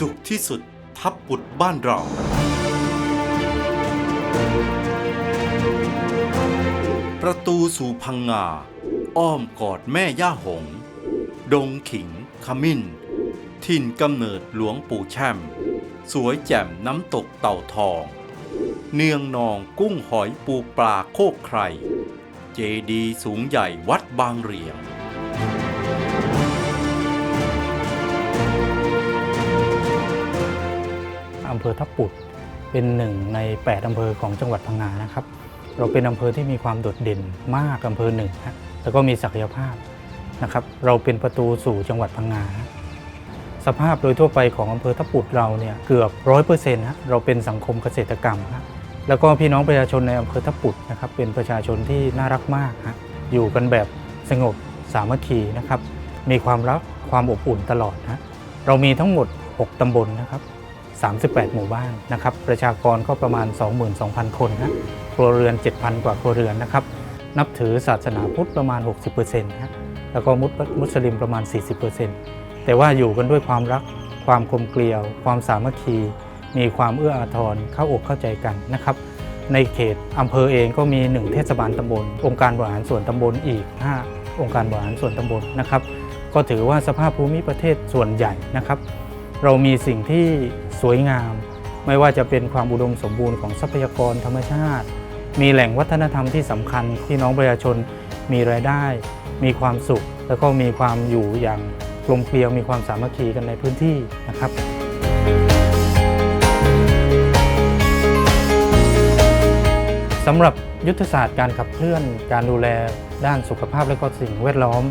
สุขที่สุดทับปุดบ้านเรา ประตูสู่พังงา อ้อมกอดแม่ย่าหง ดงขิงขมิ้นถิ่นกำเนิดหลวงปู่แช่ม สวยแจ่มน้ำตกเต่าทอง เนืองนองกุ้งหอยปูปลาโคกไคร เจดีสูงใหญ่วัดบางเรียง อำเภอทับปุดเป็นหนึ่งใน 8 อำเภอของจังหวัดพังงานะครับ เราเป็นอำเภอที่มีความโดดเด่นมากอำเภอหนึ่งฮะแล้วก็มีศักยภาพนะครับ เราเป็นประตูสู่จังหวัดพังงาฮะสภาพโดยทั่วไปของอำเภอทับปุดเราเนี่ยเกือบร้อยเปอร์เซ็นต์ฮะเราเป็นสังคมเกษตรกรรมฮะแล้วก็พี่น้องประชาชนในอำเภอทับปุดนะครับเป็นประชาชนที่น่ารักมากฮะอยู่กันแบบสงบสามัคคีนะครับ มีความรักความอบอุ่นตลอดนะเรามีทั้งหมด 6 ตำบลนะครับ 38 หมู่บ้านนะครับ ประชากรก็ประมาณ 22,000 คนนะครัวเรือน 7,000 กว่าครัวเรือนนะครับ นับถือศาสนาพุทธประมาณ 60%นะแล้วก็มุสมุสลิมประมาณ 40%แต่ว่าอยู่กันด้วยความรัก ความกลมเกลียว ความสามัคคี มีความเอื้ออาทรเข้าอกเข้าใจกันนะครับ ในเขตอำเภอเองก็มี 1 เทศบาลตำบล องค์การบริหารส่วนตำบลอีก 5 องค์การบริหารส่วนตำบลนะครับ ก็ถือว่าสภาพภูมิประเทศส่วนใหญ่นะครับ เรามีสิ่งที่สวยงาม ไม่ว่าจะเป็นความอุดมสมบูรณ์ของทรัพยากรธรรมชาติ มีแหล่งวัฒนธรรมที่สำคัญที่น้องประชาชนมีรายได้ มีความสุข แล้วก็มีความอยู่อย่างกลมเกลียวมีความสามัคคีกันในพื้นที่นะครับสำหรับยุทธศาสตร์การขับเคลื่อนการดูแลด้านสุขภาพและก็สิ่งแวดล้อม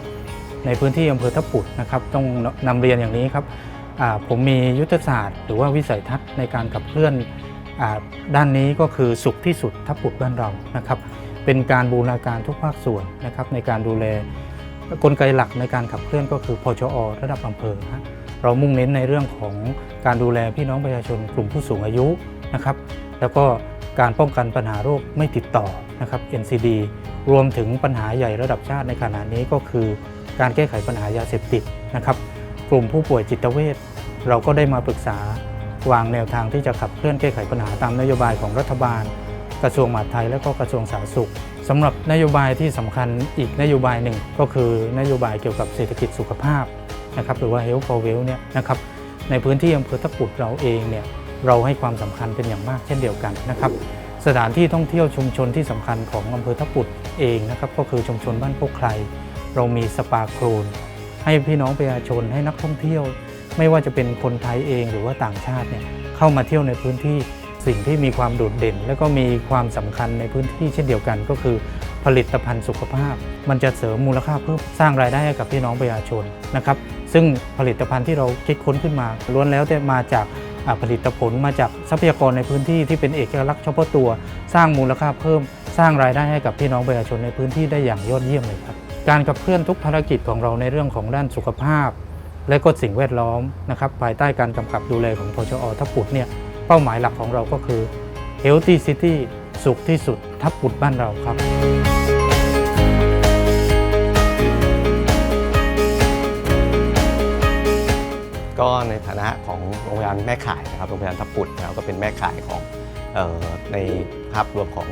ในพื้นที่อำเภอทับปุดนะครับ ต้องนำเรียนอย่างนี้ครับ ผมมียุทธศาสตร์ หรือว่าวิสัยทัศน์ในการขับเคลื่อนอด้านนี้ก็คือสุขที่สุดทับปุดบ้านเรานะครับ เป็นการบูรณาการทุกภาคส่วนนะครับในการดูแลกลไกหลักในการขับเคลื่อนก็คือพชอระดับอำเภอฮะเรามุ่งเน้นในเรื่องของการดูแลพี่น้องประชาชนกลุ่มผู้สูงอายุนะครับ แล้วก็การป้องกันปัญหาโรคไม่ติดต่อนะครับ NCD รวมถึงปัญหาใหญ่ระดับชาติในขณะนี้ก็คือ การแก้ไขปัญหายาเสพติดนะครับ กลุ่มผู้ป่วยจิตเวช เราก็ได้มาปรึกษาวางแนวทางที่จะขับเคลื่อนแก้ไขปัญหาตามนโยบายของรัฐบาล กระทรวงมหาดไทยและก็กระทรวงสาธารณสุขสำหรับนโยบายที่สำคัญอีกนโยบายหนึ่ง ก็คือนโยบายเกี่ยวกับเศรษฐกิจสุขภาพนะครับหรือว่า Health for Well เนี่ยนะครับในพื้นที่อำเภอตะปุดเราเองเนี่ยเราให้ความสำคัญเป็นอย่างมากเช่นเดียวกันนะครับสถานที่ท่องเที่ยวชุมชนที่สำคัญของอำเภอทับปุดเองนะครับก็คือชุมชนบ้านโคกไคร เรามีสปาโครนให้พี่น้องประชาชนให้นักท่องเที่ยว ไม่ว่าจะเป็นคนไทยเองหรือว่าต่างชาติเนี่ยเข้ามาเที่ยวในพื้นที่สิ่งที่มีความโดดเด่น และก็มีความสำคัญในพื้นที่เช่นเดียวกัน ก็คือผลิตภัณฑ์สุขภาพ มันจะเสริมมูลค่าเพิ่มสร้างรายได้ให้กับพี่น้องประชาชนนะครับซึ่งผลิตภัณฑ์ที่เราคิดค้นขึ้นมาล้วนแล้วแต่มาจากผลิตผลมาจากทรัพยากรในพื้นที่ที่เป็นเอกลักษณ์เฉพาะตัว สร้างมูลค่าเพิ่ม สร้างรายได้ให้กับพี่น้องประชาชนในพื้นที่ได้อย่างยอดเยี่ยมเลยครับการขับเคลื่อนทุกภารกิจของเราในเรื่องของด้านสุขภาพ และก็สิ่งแวดล้อมนะครับภายใต้การกำกับดูแลของพชอทับปุดเนี่ยเป้าหมายหลักของเราก็คือ Healthy City สุขที่สุดทับปุดบ้านเราครับ ก็ในฐานะของโรงพยาบาลแม่ข่ายนะครับโรงพยาบาลทับปุดนะครับก็เป็นแม่ข่ายของเออในภาพรวมของ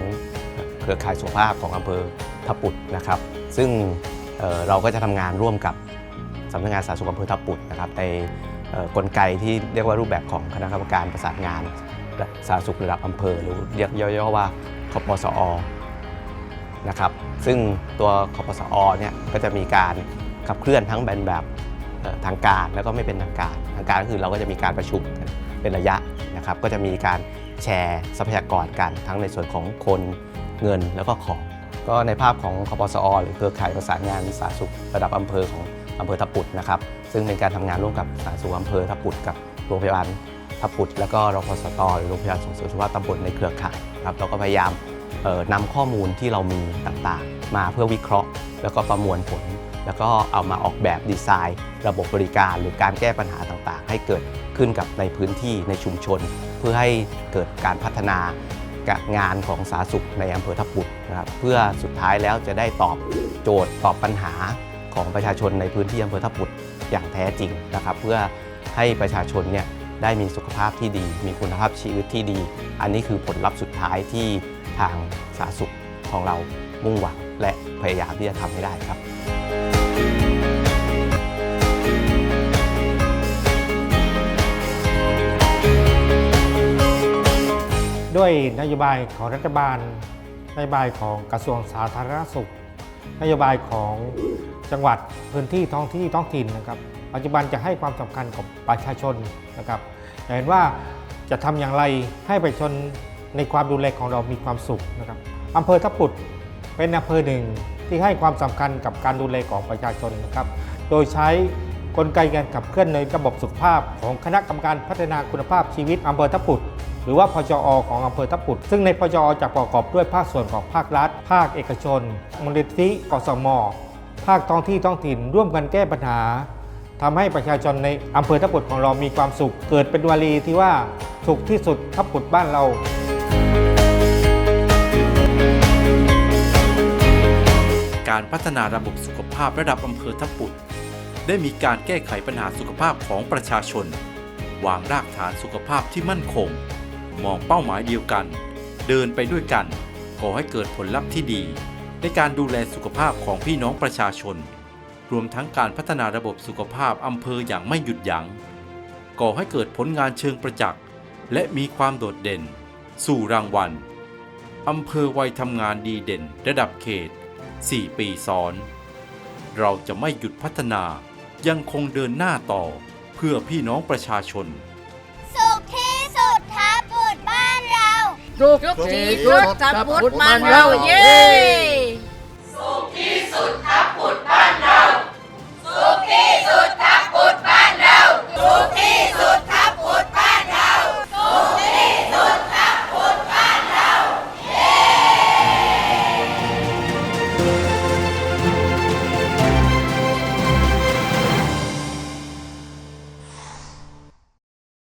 เครือข่ายสุขภาพของอำเภอทับปุดนะครับ ซึ่งเเราก็จะทำงานร่วมกับ สำนักงานสาธารณสุขอำเภอทับปุดนะครับในกลไกที่เรียกว่ารูปแบบของคณะกรรมการประสานงานสาธารณสุขระดับอำเภอ หรือเรียกย่อๆว่าคปสอนะครับซึ่งตัวคปสอเนี่ยก็จะมีการขับเคลื่อนทั้งเป็นแบบทางการแล้วก็ไม่เป็นทางการทางการก็คือเราก็จะมีการประชุมเป็นระยะนะครับก็จะมีการแชร์ทรัพยากรกันทั้งในส่วนของคนเงินแล้วก็ของก็ในภาพของคปสอหรือเครือข่ายประสานงานสาธารณสุขระดับอำเภอของ อำเภอทับปุดนะครับ ซึ่งเป็นการทำงานร่วมกับสาธารณสุขอำเภอทับปุดกับโรงพยาบาลทับปุดแล้วก็รพสตหรือโรงพยาบาลส่งเสริมสุขภาพตำบลในเครือข่ายครับเราก็พยายามเอ่อนำข้อมูลที่เรามีต่างๆ มาเพื่อวิเคราะห์ แล้วก็ประมวลผล แล้วก็เอามาออกแบบดีไซน์ ระบบบริการหรือการแก้ปัญหาต่างๆ ให้เกิดขึ้นกับในพื้นที่ในชุมชน เพื่อให้เกิดการพัฒนางานของสาธารณสุขในอำเภอทับปุดนะครับเพื่อสุดท้ายแล้วจะได้ตอบโจทย์ตอบปัญหา ของประชาชนในพื้นที่อำเภอทับปุดอย่างแท้จริงนะครับ เพื่อให้ประชาชนเนี่ยได้มีสุขภาพที่ดี มีคุณภาพชีวิตที่ดี อันนี้คือผลลัพธ์สุดท้ายที่ทางสาธารณสุขของเรามุ่งหวังและพยายามที่จะทำให้ได้ครับด้วยนโยบายของรัฐบาล นโยบายของกระทรวงสาธารณสุข นโยบายของ จังหวัดพื้นที่ท้องที่ท้องถิ่นนะครับ ปัจจุบันจะให้ความสำคัญกับประชาชนนะครับเห็นว่าจะทำอย่างไรให้ประชาชนในความดูแลของเรามีความสุขนะครับอำเภอทับปุดเป็นอำเภอหนึ่งที่ให้ความสำคัญกับการดูแลของประชาชนนะครับ โดยใช้กลไกการขับเคลื่อนในระบบสุขภาพของคณะกรรมการพัฒนาคุณภาพชีวิตอำเภอทับปุดหรือว่าพจอของอำเภอทับปุดซึ่งในพจอจะประกอบด้วยภาคส่วนของภาครัฐ ภาคเอกชนมูลนิธิกสม ภาคท้องที่ท้องถิ่น ร่วมกันแก้ปัญหาทำให้ประชาชนในอำเภอทับปุดของเรามีความสุข เกิดเป็นวลีที่ว่าสุขที่สุดทับปุดบ้านเราการพัฒนาระบบสุขภาพระดับอำเภอทับปุดได้มีการแก้ไขปัญหาสุขภาพของประชาชน วางรากฐานสุขภาพที่มั่นคง มองเป้าหมายเดียวกัน เดินไปด้วยกันก่อให้เกิดผลลัพธ์ที่ดี ในการดูแลสุขภาพของพี่น้องประชาชน รวมทั้งการพัฒนาระบบสุขภาพอำเภออย่างไม่หยุดยัง้งก่อให้เกิดผลงานเชิงประจักษ์ และมีความโดดเด่น สู่รางวัลอำเภอวัยทำงานดีเด่นระดับเขต 4 ปีซ้อน เราจะไม่หยุดพัฒนายังคงเดินหน้าต่อเพื่อพี่น้องประชาชน สุขที่สุดทับปุดบ้านเรา สุขที่สุดทับพุทธมันเรา เย้ สุดครับ